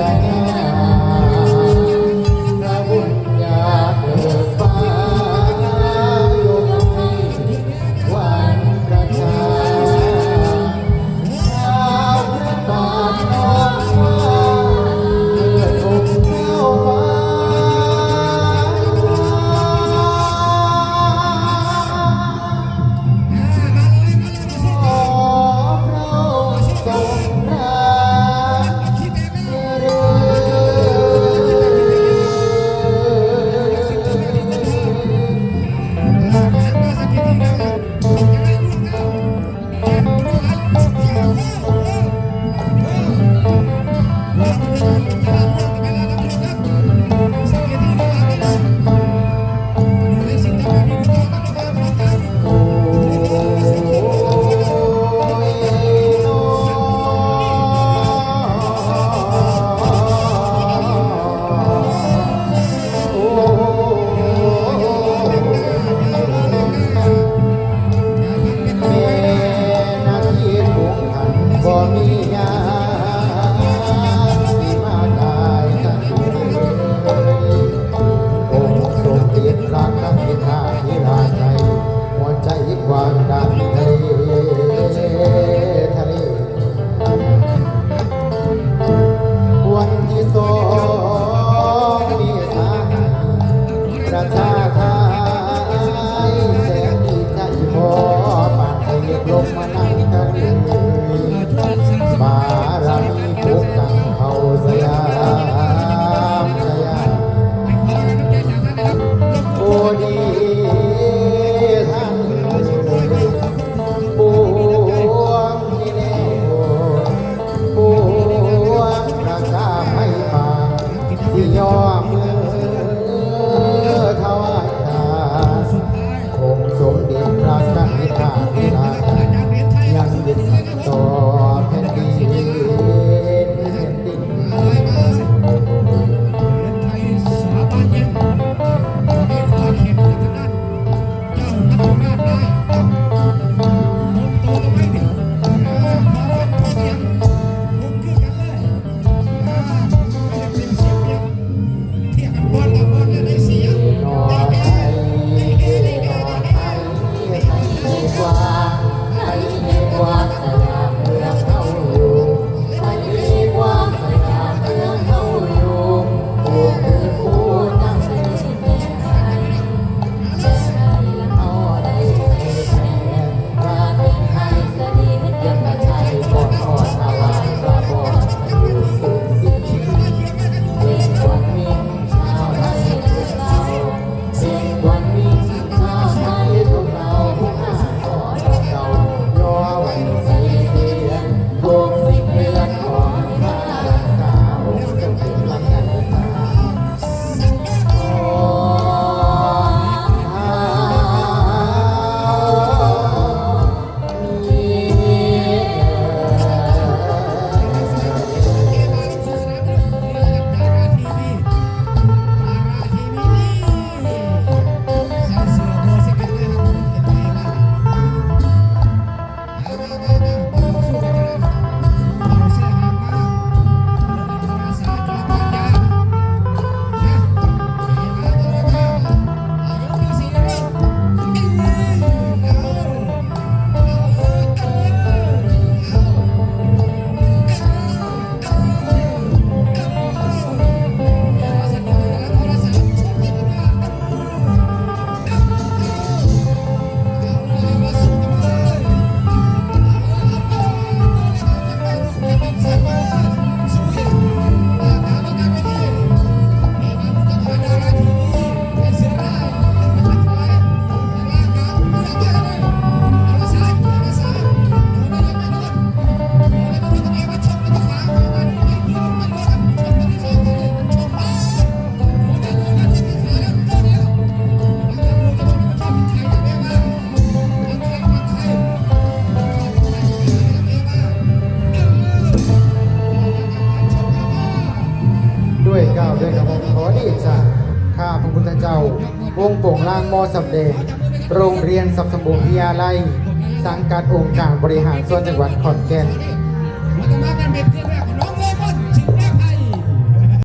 I. Tata. ด้วยครับผมขอดีจ้าข้าพระพุทธเจ้าวงโป่งล่างมอสำเดงโรงเรียนสับสมบูรณ์พิยาไลยสังกัดองค์การบริหารส่วนจังหวัดขอนแก่น